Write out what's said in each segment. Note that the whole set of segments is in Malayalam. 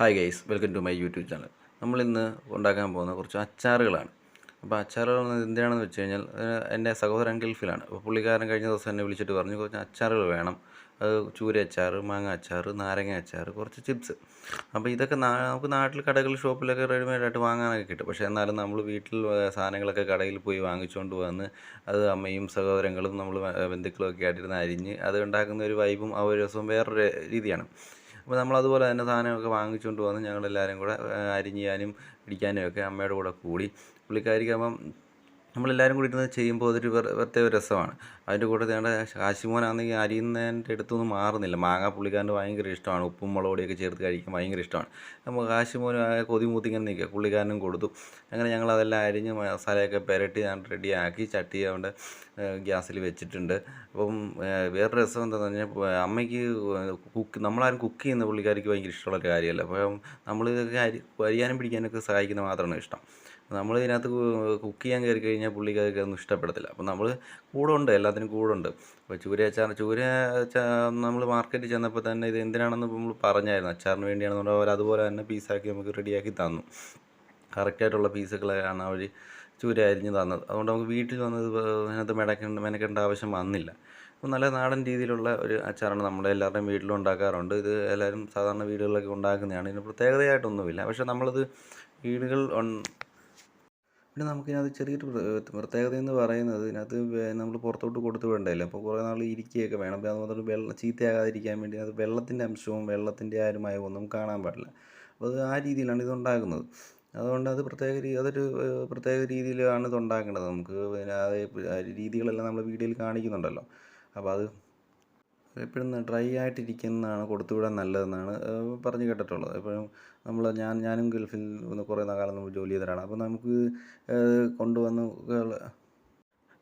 Hi guys welcome to my YouTube channel നമ്മൾ ഇന്ന് ഉണ്ടാക്കാൻ പോകുന്ന കുറച്ച് അച്ചാറുകളാണ്. അപ്പോൾ അച്ചാറുകൾ എന്തിനാണെന്ന് വെച്ച് കഴിഞ്ഞാൽ എന്റെ സഹോദരൻ ഗൾഫിലാണ്. അപ്പോൾ പുള്ളിക്കാരൻ കഴിഞ്ഞ ദിവസം എന്നെ വിളിച്ചിട്ട് പറഞ്ഞു കുറച്ച് അച്ചാറുകൾ വേണം. അത് ചൂര അച്ചാർ മാങ്ങ അച്ചാർ നാരങ്ങ അച്ചാർ കുറച്ച് ചിപ്സ്. അപ്പോൾ ഇതൊക്കെ നമുക്ക് നാട്ടിൽ കടകളിൽ ഷോപ്പിലൊക്കെ റെഡിമെയ്ഡായിട്ട് വാങ്ങാനൊക്കെ കിട്ടും. പക്ഷേ എന്നാലും നമ്മൾ വീട്ടിൽ സാധനങ്ങളൊക്കെ കടയിൽ പോയി വാങ്ങിച്ചുകൊണ്ട് വന്ന് അത് അമ്മയും സഹോദരങ്ങളും നമ്മൾ ബന്ധുക്കളും ഒക്കെ ആയിട്ടിരുന്ന് അരിഞ്ഞ് അത് ഉണ്ടാക്കുന്ന ഒരു വൈബും ആ ഒരു രസവും വേറൊരു രീതിയാണ്. അപ്പോൾ നമ്മൾ അതുപോലെ തന്നെ സാധനമൊക്കെ വാങ്ങിച്ചുകൊണ്ട് വന്ന് ഞങ്ങളെല്ലാവരും കൂടെ അരിഞ്ഞാനും ഇടിക്കാനും ഒക്കെ അമ്മയുടെ കൂടെ കൂടി. പുള്ളിക്കാരിക്കാകുമ്പം നമ്മളെല്ലാവരും കൂടി ഇരുന്ന് ചെയ്യുമ്പോൾ അതൊരു പ്രത്യേക രസമാണ്. അതിന്റെ കൂടെ ഞങ്ങളുടെ കാശിമോനാണെങ്കിൽ അരിയുന്നതിന്റെ അടുത്തൊന്നും മാറുന്നില്ല. മാങ്ങ പുള്ളിക്കാരന്റെ ഭയങ്കര ഇഷ്ടമാണ്. ഉപ്പും മുളക് പൊടിയൊക്കെ ചേർത്ത് കഴിക്കാൻ ഭയങ്കര ഇഷ്ടമാണ്. നമ്മൾ കാശിമോന് കൊതി മൂത്തി ഇങ്ങനെ നിൽക്കുക. പുള്ളിക്കാരനും കൊടുത്തു. അങ്ങനെ ഞങ്ങൾ അതെല്ലാം അരിഞ്ഞ് മസാലയൊക്കെ പുരട്ടി ഞാൻ റെഡിയാക്കി ചട്ടി അവിടെ ഗ്യാസിൽ വെച്ചിട്ടുണ്ട്. അപ്പം വേറെ രസം എന്താണെന്ന് പറഞ്ഞാൽ അമ്മയ്ക്ക് കുക്ക് നമ്മളാരും കുക്ക് ചെയ്യുന്ന പുള്ളിക്കാർക്ക് ഭയങ്കര ഇഷ്ടമുള്ള കാര്യമല്ല. അപ്പം നമ്മൾ അരി അരിയാനും പിടിക്കാനൊക്കെ സഹായിക്കുന്ന മാത്രമാണ് ഇഷ്ടം. നമ്മൾ ഇതിനകത്ത് കുക്ക് ചെയ്യാൻ കയറി കഴിഞ്ഞാൽ പുള്ളിക്കാർക്ക് ഒന്നും ഇഷ്ടപ്പെടത്തില്ല. അപ്പം നമ്മൾ കൂടെ ഉണ്ട് എല്ലാത്തിനും കൂടെ ഉണ്ട് അപ്പോൾ ചൂര അച്ചാർ ചൂര നമ്മൾ മാർക്കറ്റിൽ ചെന്നപ്പോൾ തന്നെ ഇത് എന്തിനാണെന്ന് നമ്മൾ പറഞ്ഞായിരുന്നു. അച്ചാറിന് വേണ്ടിയാണെന്ന് അവർ അതുപോലെ തന്നെ പീസാക്കി നമുക്ക് റെഡിയാക്കി തന്നു. കറക്റ്റായിട്ടുള്ള പീസുകളാണ് അവർ ചൂര അരിഞ്ഞ് തന്നത്. അതുകൊണ്ട് നമുക്ക് വീട്ടിൽ വന്നത് അതിനകത്ത് മെനക്കേണ്ട മെനക്കേണ്ട ആവശ്യം വന്നില്ല. അപ്പോൾ നല്ല നാടൻ രീതിയിലുള്ള ഒരു അച്ചാറാണ് നമ്മുടെ എല്ലാവരുടെയും വീട്ടിലും ഉണ്ടാക്കാറുണ്ട്. ഇത് എല്ലാവരും സാധാരണ വീടുകളിലൊക്കെ ഉണ്ടാക്കുന്നതാണ്. ഇതിന് പ്രത്യേകതയായിട്ടൊന്നുമില്ല. പക്ഷേ നമ്മളത് വീടുകൾ പിന്നെ നമുക്കിതിനകത്ത് ചെറിയൊരു പ്ര- പ്രത്യേകത എന്ന് പറയുന്നത് ഇതിനകത്ത് നമ്മൾ പുറത്തോട്ട് കൊടുത്തു വിടണ്ടല്ലോ അപ്പോൾ കുറേ നാൾ ഇരിക്കുകയൊക്കെ വേണം. അപ്പോൾ അതുപോലെ വെള്ളം ചീത്തയാകാതിരിക്കാൻ വേണ്ടി അത് വെള്ളത്തിന്റെ അംശവും വെള്ളത്തിന്റെ ആരുമായ ഒന്നും കാണാൻ പാടില്ല. അപ്പോൾ അത് ആ രീതിയിലാണ് ഇത് ഉണ്ടാക്കുന്നത് അതുകൊണ്ട് അത് പ്രത്യേക രീതി അതൊരു പ്രത്യേക രീതിയിലാണ് ഇത് ഉണ്ടാക്കേണ്ടത് നമുക്ക് പിന്നെ ആ രീതികളെല്ലാം നമ്മൾ വീഡിയോയിൽ കാണിക്കുന്നുണ്ടല്ലോ. അപ്പോൾ അത് എപ്പോഴും ഡ്രൈ ആയിട്ടിരിക്കുന്നതാണ് കൊടുത്തുവിടാൻ നല്ലതെന്നാണ് പറഞ്ഞു കേട്ടിട്ടുള്ളത്. എപ്പോഴും നമ്മൾ ഞാൻ ഞാനും ഗൾഫിൽ ഒന്ന് കുറേ കാലം നമ്മൾ ജോലി ചെയ്തതാണ് അപ്പോൾ നമുക്ക് കൊണ്ടുവന്ന്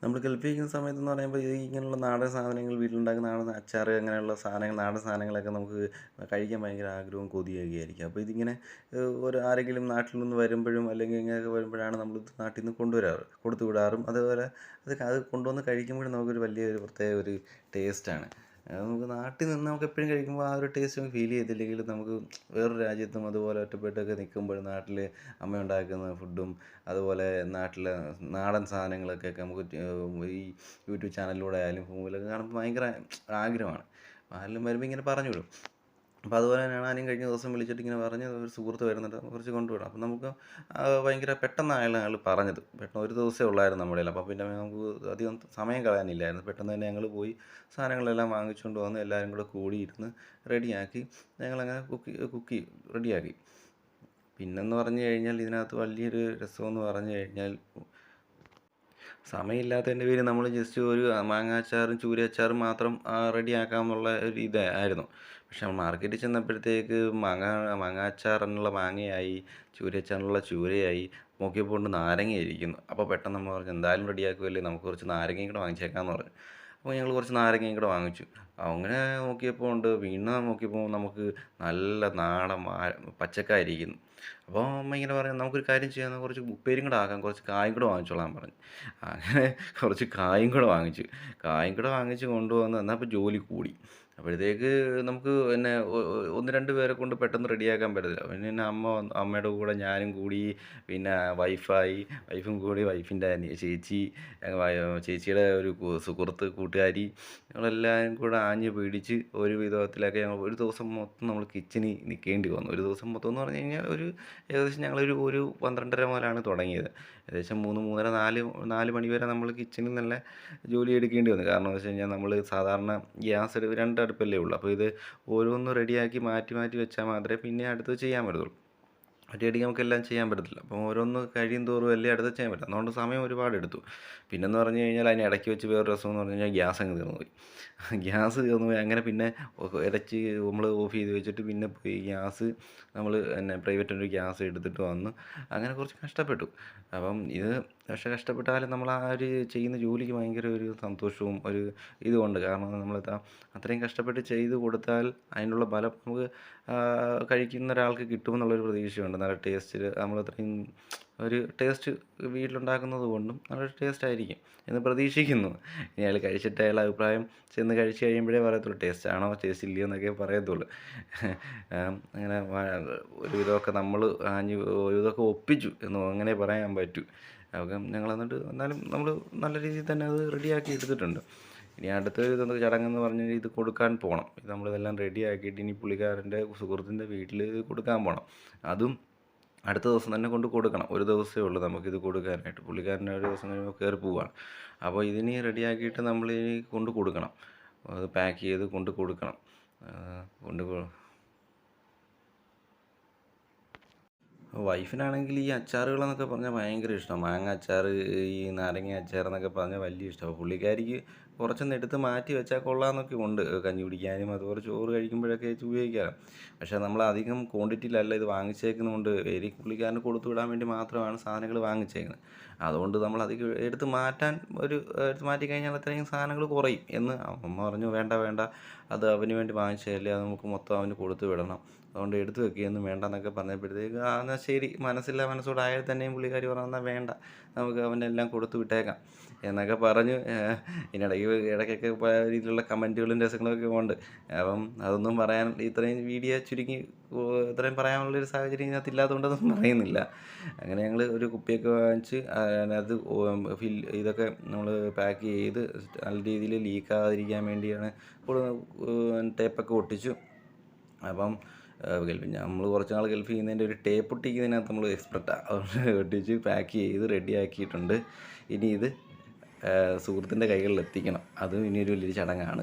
നമ്മൾ ഗൾഫിക്കുന്ന സമയത്ത് എന്ന് പറയുമ്പോൾ ഇങ്ങനെയുള്ള നാടൻ സാധനങ്ങൾ വീട്ടിലുണ്ടാക്കുന്ന നാടൻ അച്ചാർ അങ്ങനെയുള്ള സാധനങ്ങൾ നാടൻ സാധനങ്ങളൊക്കെ നമുക്ക് കഴിക്കാൻ ഭയങ്കര ആഗ്രഹവും കൊതിയൊക്കെയായിരിക്കും അപ്പോൾ ഇതിങ്ങനെ ഒരു ആരെങ്കിലും നാട്ടിൽ നിന്ന് വരുമ്പോഴും അല്ലെങ്കിൽ ഇങ്ങനെയൊക്കെ വരുമ്പോഴാണ് നമ്മൾ നാട്ടിൽ നിന്ന് കൊണ്ടുവരാറ് കൊടുത്തു വിടാറും അതുപോലെ അത് അത് കൊണ്ടുവന്ന് കഴിക്കുമ്പോഴും നമുക്കൊരു വലിയൊരു പ്രത്യേക ഒരു ടേസ്റ്റാണ് അത് നമുക്ക് നാട്ടിൽ നിന്ന് നമുക്ക് എപ്പോഴും കഴിക്കുമ്പോൾ ആ ഒരു ടേസ്റ്റ് നമുക്ക് ഫീൽ ചെയ്തില്ലെങ്കിൽ നമുക്ക് വേറൊരു രാജ്യത്തും അതുപോലെ ഒറ്റപ്പെട്ടൊക്കെ നിൽക്കുമ്പോൾ നാട്ടിൽ അമ്മ ഉണ്ടാക്കുന്ന ഫുഡും അതുപോലെ നാട്ടിലെ നാടൻ സാധനങ്ങളൊക്കെ നമുക്ക് ഈ യൂട്യൂബ് ചാനലിലൂടെ ആയാലും ഫോണിലൊക്കെ കാണുമ്പോൾ ഭയങ്കര ആഗ്രഹമാണ്. ആരെങ്കിലും വരുമ്പോൾ ഇങ്ങനെ പറഞ്ഞു വിടും അപ്പോൾ അതുപോലെ തന്നെയാണ് ആരെയും കഴിഞ്ഞ ദിവസം വിളിച്ചിട്ട് ഇങ്ങനെ പറഞ്ഞ് ഒരു സുഹൃത്ത് വരുന്നുണ്ട്. കുറച്ച് കൊണ്ടുവിടാം. അപ്പോൾ നമുക്ക് ഭയങ്കര പെട്ടെന്നായാലും അയാൾ പറഞ്ഞത്. പെട്ടെന്ന് ഒരു ദിവസമേ ഉള്ളായിരുന്നു നമ്മുടെ അപ്പോൾ പിന്നെ നമുക്ക് അധികം സമയം കളയാനില്ലായിരുന്നു. പെട്ടെന്ന് തന്നെ ഞങ്ങൾ പോയി സാധനങ്ങളെല്ലാം വാങ്ങിച്ചുകൊണ്ട് വന്ന് എല്ലാവരും കൂടെ കൂടിയിരുന്ന് റെഡിയാക്കി ഞങ്ങളങ്ങനെ കുക്ക് കുക്ക് റെഡിയാക്കി. പിന്നെന്ന് പറഞ്ഞു കഴിഞ്ഞാൽ ഇതിനകത്ത് വലിയൊരു രസമെന്ന് പറഞ്ഞു കഴിഞ്ഞാൽ സമയമില്ലാത്തതിന്റെ പേര് നമ്മൾ ജസ്റ്റ് ഒരു മാങ്ങാച്ചാറും ചൂര അച്ചാറും മാത്രം റെഡിയാക്കാമെന്നുള്ള ഒരു ഇതായിരുന്നു. പക്ഷെ മാർക്കറ്റിൽ ചെന്നപ്പോഴത്തേക്ക് മാങ്ങ എന്നുള്ള മാങ്ങയായി ചൂരച്ചാറിനുള്ള ചൂരയായി നോക്കിയപ്പോൾ നാരങ്ങയായിരിക്കുന്നു. അപ്പോൾ പെട്ടെന്ന് നമ്മൾ പറഞ്ഞു എന്തായാലും റെഡിയാക്കുമല്ലേ നമുക്ക് കുറച്ച് നാരങ്ങയും കൂടെ വാങ്ങിച്ചേക്കാമെന്ന് പറഞ്ഞു. അപ്പോൾ ഞങ്ങൾ കുറച്ച് നാരങ്ങയും കൂടെ വാങ്ങിച്ചു. അങ്ങനെ നോക്കിയപ്പോൾ ഉണ്ട്. വീണ നോക്കിയപ്പോൾ നമുക്ക് നല്ല നാടൻ പച്ചക്കായിരിക്കുന്നു അപ്പോൾ അമ്മ ഇങ്ങനെ പറയാം നമുക്കൊരു കാര്യം ചെയ്യാം. കുറച്ച് ഉപ്പേരും കൂടെ ആക്കാം. കുറച്ച് കായും കൂടെ വാങ്ങിച്ചോളാൻ പറഞ്ഞു. അങ്ങനെ കുറച്ച് കായും കൂടെ വാങ്ങിച്ചു. കായും കൂടെ വാങ്ങിച്ച് കൊണ്ടുവന്ന് എന്നാൽ ഇപ്പോൾ ജോലി കൂടി. അപ്പോഴത്തേക്ക് നമുക്ക് പിന്നെ ഒന്ന് രണ്ട് പേരെ കൊണ്ട് പെട്ടെന്ന് റെഡിയാക്കാൻ പറ്റത്തില്ല. പിന്നെ അമ്മ അമ്മയുടെ കൂടെ ഞാനും കൂടി പിന്നെ വൈഫായി വൈഫും കൂടി വൈഫിന്റെ ചേച്ചി ചേച്ചിയുടെ ഒരു സുഹൃത്ത് കൂട്ടുകാരി ഞങ്ങളെല്ലാവരും കൂടെ ആഞ്ഞ് പിടിച്ച് ഒരു വിധത്തിലൊക്കെ ഞങ്ങൾ ഒരു ദിവസം മൊത്തം നമ്മൾ കിച്ചണിൽ നിൽക്കേണ്ടി വന്നു. ഒരു ദിവസം മൊത്തം എന്ന് പറഞ്ഞു കഴിഞ്ഞാൽ ഒരു ഏകദേശം ഞങ്ങളൊരു ഒരു പന്ത്രണ്ടര മുതലാണ് തുടങ്ങിയത്. ഏകദേശം മൂന്ന് മൂന്നര നാല് നാല് മണി വരെ നമ്മൾ കിച്ചണിൽ നല്ല ജോലി എടുക്കേണ്ടി വന്നു. കാരണം എന്ന് വെച്ച് കഴിഞ്ഞാൽ നമ്മൾ സാധാരണ ഗ്യാസ് രണ്ട് അടുപ്പല്ലേ ഉള്ളൂ. അപ്പോൾ ഇത് ഓരോന്നും റെഡിയാക്കി മാറ്റി മാറ്റി വെച്ചാൽ മാത്രമേ പിന്നെ അടുത്തത് ചെയ്യാൻ പറ്റത്തുള്ളൂ. ഒറ്റയടിക്ക് നമുക്ക് എല്ലാം ചെയ്യാൻ പറ്റത്തില്ല. അപ്പോൾ ഓരോന്ന് കഴിയും തോറും എല്ലാം അടുത്ത് ചെയ്യാൻ പറ്റും അതുകൊണ്ട് സമയം ഒരുപാട് എടുത്തു. പിന്നെന്ന് പറഞ്ഞു കഴിഞ്ഞാൽ അതിന് ഇടയ്ക്ക് വെച്ച് വേറെ രസം എന്ന് പറഞ്ഞു കഴിഞ്ഞാൽ ഗ്യാസ് അങ്ങ് തീർന്നു പോയി. ഗ്യാസ് തീർന്നു പോയി. അങ്ങനെ പിന്നെ ഇടച്ച് നമ്മൾ ഓഫ് ചെയ്ത് വെച്ചിട്ട് പിന്നെ പോയി ഗ്യാസ് നമ്മൾ പിന്നെ പ്രൈവറ്റ് ഒരു ഗ്യാസ് എടുത്തിട്ട് വന്ന് അങ്ങനെ കുറച്ച് കഷ്ടപ്പെട്ടു. അപ്പം ഇത് പക്ഷേ കഷ്ടപ്പെട്ടാലും നമ്മൾ ആ ഒരു ചെയ്യുന്ന ജോലിക്ക് ഭയങ്കര ഒരു സന്തോഷവും ഒരു ഇതുമുണ്ട്. കാരണം നമ്മൾ അത്രയും കഷ്ടപ്പെട്ട് ചെയ്ത് കൊടുത്താൽ അതിനുള്ള ഫലം നമുക്ക് കഴിക്കുന്ന ഒരാൾക്ക് കിട്ടുമെന്നുള്ളൊരു പ്രതീക്ഷയുണ്ട്. നല്ല ടേസ്റ്റിൽ നമ്മൾ അത്രയും ഒരു ടേസ്റ്റ് വീട്ടിലുണ്ടാക്കുന്നത് കൊണ്ടും നല്ലൊരു ടേസ്റ്റ് ആയിരിക്കും എന്ന് പ്രതീക്ഷിക്കുന്നു. ഇനി അയാൾ കഴിച്ചിട്ട് അയാളുടെ അഭിപ്രായം ചെന്ന് കഴിച്ചു കഴിയുമ്പോഴേ പറയത്തുള്ളൂ ടേസ്റ്റ് ആണോ ടേസ്റ്റ് ഇല്ലയോ എന്നൊക്കെ പറയത്തുള്ളൂ. അങ്ങനെ ഒരു വിധമൊക്കെ നമ്മൾ ഒരു വിധമൊക്കെ ഒപ്പിച്ചു എന്ന് അങ്ങനെ പറയാൻ പറ്റൂ. അപ്പം ഞങ്ങൾ എന്നിട്ട് എന്നാലും നമ്മൾ നല്ല രീതിയിൽ തന്നെ അത് റെഡിയാക്കി എടുത്തിട്ടുണ്ട്. ഇനി അടുത്ത ഇതൊന്ന് ചടങ്ങെന്ന് പറഞ്ഞ് ഇത് കൊടുക്കാൻ പോകണം ഇത് നമ്മളിതെല്ലാം റെഡിയാക്കിയിട്ട് ഇനി പുള്ളിക്കാരന്റെ സുഹൃത്തിന്റെ വീട്ടിൽ കൊടുക്കാൻ പോകണം അതും അടുത്ത ദിവസം തന്നെ കൊണ്ട് കൊടുക്കണം. ഒരു ദിവസമേ ഉള്ളൂ നമുക്കിത് കൊടുക്കാനായിട്ട്. പുള്ളിക്കാരന്റെ ഒരു ദിവസം കഴിയുമ്പോൾ കയറി പോവുകയാണ് അപ്പോൾ ഇതിനി റെഡിയാക്കിയിട്ട് നമ്മൾ ഇനി കൊണ്ട് കൊടുക്കണം. അത് പാക്ക് ചെയ്ത് കൊണ്ട് കൊടുക്കണം. കൊണ്ട് വൈഫിനാണെങ്കിൽ ഈ അച്ചാറുകളെന്നൊക്കെ പറഞ്ഞാൽ ഭയങ്കര ഇഷ്ടമാണ് മാങ്ങ അച്ചാർ ഈ നാരങ്ങ അച്ചാർ എന്നൊക്കെ പറഞ്ഞാൽ വലിയ ഇഷ്ടമാണ് പുള്ളിക്കാരിക്ക് കുറച്ചൊന്ന് എടുത്ത് മാറ്റി വെച്ചാൽ കൊള്ളാമെന്നൊക്കെ ഉണ്ട്. കഞ്ഞി കുടിക്കാനും അതുപോലെ ചോറ് കഴിക്കുമ്പോഴൊക്കെ ഉപയോഗിക്കാം പക്ഷേ നമ്മൾ അധികം ക്വാണ്ടിറ്റിയിലല്ല ഇത് വാങ്ങിച്ചേക്കുന്നതുകൊണ്ട് വേരി പുള്ളിക്കാരന് കൊടുത്തു വിടാൻ വേണ്ടി മാത്രമാണ് സാധനങ്ങൾ വാങ്ങിച്ചേക്കുന്നത്. അതുകൊണ്ട് നമ്മൾ അത് എടുത്ത് മാറ്റാൻ ഒരു എടുത്ത് മാറ്റി കഴിഞ്ഞാൽ അത്രയും സാധനങ്ങൾ കുറയും എന്ന് അമ്മ പറഞ്ഞു. വേണ്ട വേണ്ട. അത് അവന് വേണ്ടി വാങ്ങിച്ചതല്ലേ? അത് നമുക്ക് മൊത്തം അവന് കൊടുത്തു വിടണം. അതുകൊണ്ട് എടുത്തു വെക്കുകയൊന്നും വേണ്ട എന്നൊക്കെ പറഞ്ഞപ്പോഴത്തേക്ക് ആ എന്നാൽ ശരി. മനസ്സില്ല മനസ്സോട് ആയാൽ തന്നെയും പുള്ളിക്കാരി പറഞ്ഞു എന്നാൽ വേണ്ട. നമുക്ക് അവനെല്ലാം കൊടുത്തു വിട്ടേക്കാം എന്നൊക്കെ പറഞ്ഞു. ഇതിനിടയ്ക്ക് ഇടയ്ക്കൊക്കെ പല രീതിയിലുള്ള കമന്റുകളും രസങ്ങളൊക്കെ ഉണ്ട്. അപ്പം അതൊന്നും പറയാൻ ഇത്രയും വീഡിയോ ചുരുക്കി ഇത്രയും പറയാനുള്ളൊരു സാഹചര്യം ഇതിനകത്ത് ഇല്ലാത്തതുകൊണ്ടൊന്നും പറയുന്നില്ല. അങ്ങനെ ഞങ്ങൾ ഒരു കുപ്പിയൊക്കെ വാങ്ങിച്ച് അതിനകത്ത് ഫിൽ ഇതൊക്കെ നമ്മൾ പാക്ക് ചെയ്ത് നല്ല രീതിയിൽ ലീക്കാകാതിരിക്കാൻ വേണ്ടിയാണ് ടേപ്പൊക്കെ ഒട്ടിച്ചു. അപ്പം ഗൾഫ് നമ്മൾ കുറച്ച് നാൾ ഗൾഫ് ചെയ്യുന്നതിന്റെ ഒരു ടേപ്പ് ഒട്ടിക്കുന്നതിനകത്ത് നമ്മൾ എക്സ്പെർട്ടാണ് അതുകൊണ്ട് ഒട്ടിച്ച് പാക്ക് ചെയ്ത് റെഡിയാക്കിയിട്ടുണ്ട് ഇനി ഇത് സുഹൃത്തിന്റെ കൈകളിൽ എത്തിക്കണം അതും ഇനിയൊരു വലിയൊരു ചടങ്ങാണ്.